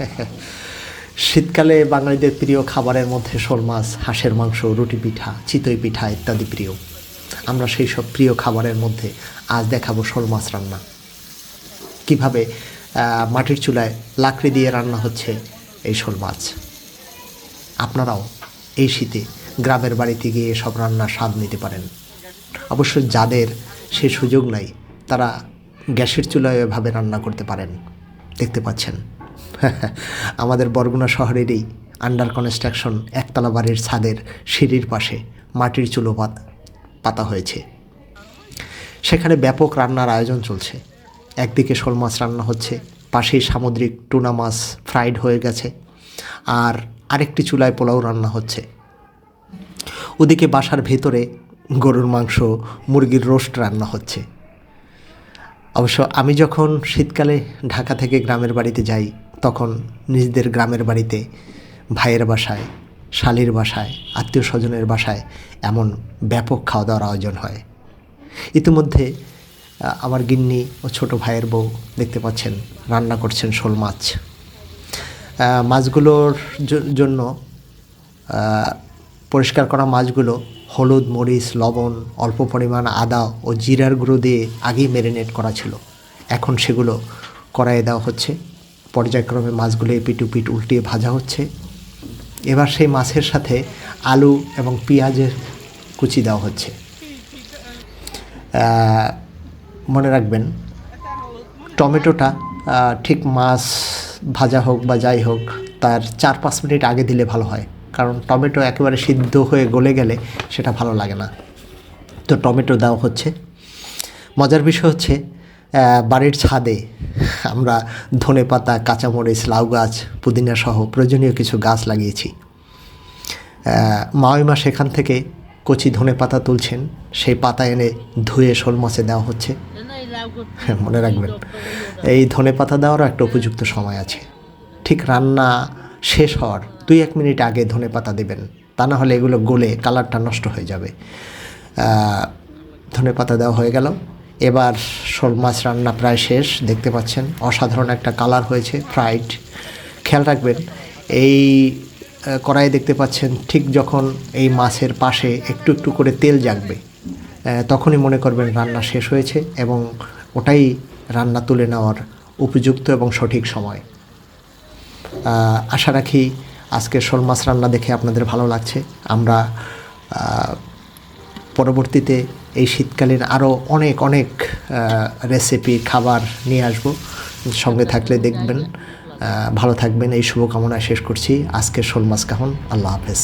শীতকালে বাঙালিদের প্রিয় খাবারের মধ্যে শোল মাছ, হাঁসের মাংস, রুটি পিঠা, চিতই পিঠা ইত্যাদি প্রিয়। আমরা সেই সব প্রিয় খাবারের মধ্যে আজ দেখাবো শোল মাছ রান্না। কীভাবে মাটির চুলায় লাকড়ি দিয়ে রান্না হচ্ছে এই শোল মাছ। আপনারাও এই শীতে গ্রামের বাড়িতে গিয়ে সব রান্নার স্বাদ নিতে পারেন। অবশ্য যাদের সে সুযোগ নাই, তারা গ্যাসের চুলায় এভাবে রান্না করতে পারেন। দেখতে পাচ্ছেন। আমাদের বরগুনা শহরেরই আন্ডার কনস্ট্রাকশন একতলা বাড়ির ছাদের সিঁড়ির পাশে মাটির চুলো পাত- হয়েছে। সেখানে ব্যাপক রান্নার আয়োজন চলছে। একদিকে শোল মাছ রান্না হচ্ছে, পাশেই সামুদ্রিক টুনা মাছ ফ্রাইড হয়ে গেছে, আর আরেকটি চুলায় পোলাও রান্না হচ্ছে। ওদিকে বাসার ভেতরে গরুর মাংস, মুরগির রোস্ট রান্না হচ্ছে। অবশ্য আমি যখন শীতকালে ঢাকা থেকে গ্রামের বাড়িতে যাই তখন নিজেদের গ্রামের বাড়িতে, ভাইয়ের বাসায়, শালির বাসায় আত্মীয় স্বজনের বাসায় এমন ব্যাপক খাওয়া দাওয়ার আয়োজন হয়। ইতিমধ্যে আমার গিন্নি ও ছোট ভাইয়ের বউ দেখতে পাচ্ছেন, রান্না করছেন শোল মাছ। মাছগুলোর জন্য পরিষ্কার করা মাছগুলো হলুদ, মরিচ, লবণ, অল্প পরিমাণ আদা ও জিরার গুঁড়ো দিয়ে আগেই ম্যারিনেট করা ছিল। এখন সেগুলো কড়াইয়ে দেওয়া হচ্ছে। পর্যায়ক্রমে মাছগুলো এপিট উপিট উল্টিয়ে ভাজা হচ্ছে। এবার সেই মাছের সাথে আলু এবং পেঁয়াজের কুচি দেওয়া হচ্ছে। মনে রাখবেন, টমেটোটা ঠিক মাছ ভাজা হোক বা যাই হোক, তার চার পাঁচ মিনিট আগে দিলে ভালো হয়। কারণ টমেটো একেবারে সিদ্ধ হয়ে গলে গেলে সেটা ভালো লাগে না। তো টমেটো দেওয়া হচ্ছে। মজার বিষয় হচ্ছে বাড়ির ছাদে আমরা ধনে পাতা কাঁচামরিচ, লাউ গাছ, পুদিনা সহ প্রয়োজনীয় কিছু গাছ লাগিয়েছি। মাওইমা সেখান থেকে কচি ধনে পাতা তুলছেন, সেই পাতা এনে ধুয়ে শোল মাছে দেওয়া হচ্ছে। মনে রাখবেন, এই ধনে পাতা দেওয়ারও একটা উপযুক্ত সময় আছে। ঠিক রান্না শেষ হওয়ার দুই এক মিনিট আগে ধনে পাতা দেবেন, তা না হলে এগুলো গলে কালারটা নষ্ট হয়ে যাবে। ধনে পাতা দেওয়া হয়ে গেল। এবার শোল মাছ রান্না প্রায় শেষ দেখতে পাচ্ছেন অসাধারণ একটা কালার হয়েছে ফ্রাইড খেয়াল রাখবেন এই আহ, কড়াইয়ে দেখতে পাচ্ছেন ঠিক যখন এই মাছের পাশে একটু একটু করে তেল জাগবে তখনই মনে করবেন রান্না শেষ হয়েছে এবং ওটাই রান্না তুলে নেওয়ার উপযুক্ত এবং সঠিক সময়। আশা রাখি আজকের শোল মাছ রান্না দেখে আপনাদের ভালো লাগছে। আমরা পরবর্তীতে এই শীতকালীন আরও অনেক অনেক রেসিপি খাবার নিয়ে আসব। সঙ্গে থাকলে দেখবেন। ভালো থাকবেন। এই শুভকামনা শেষ করছি। আজকের শোল মাছ কাহন আল্লাহ হাফেজ।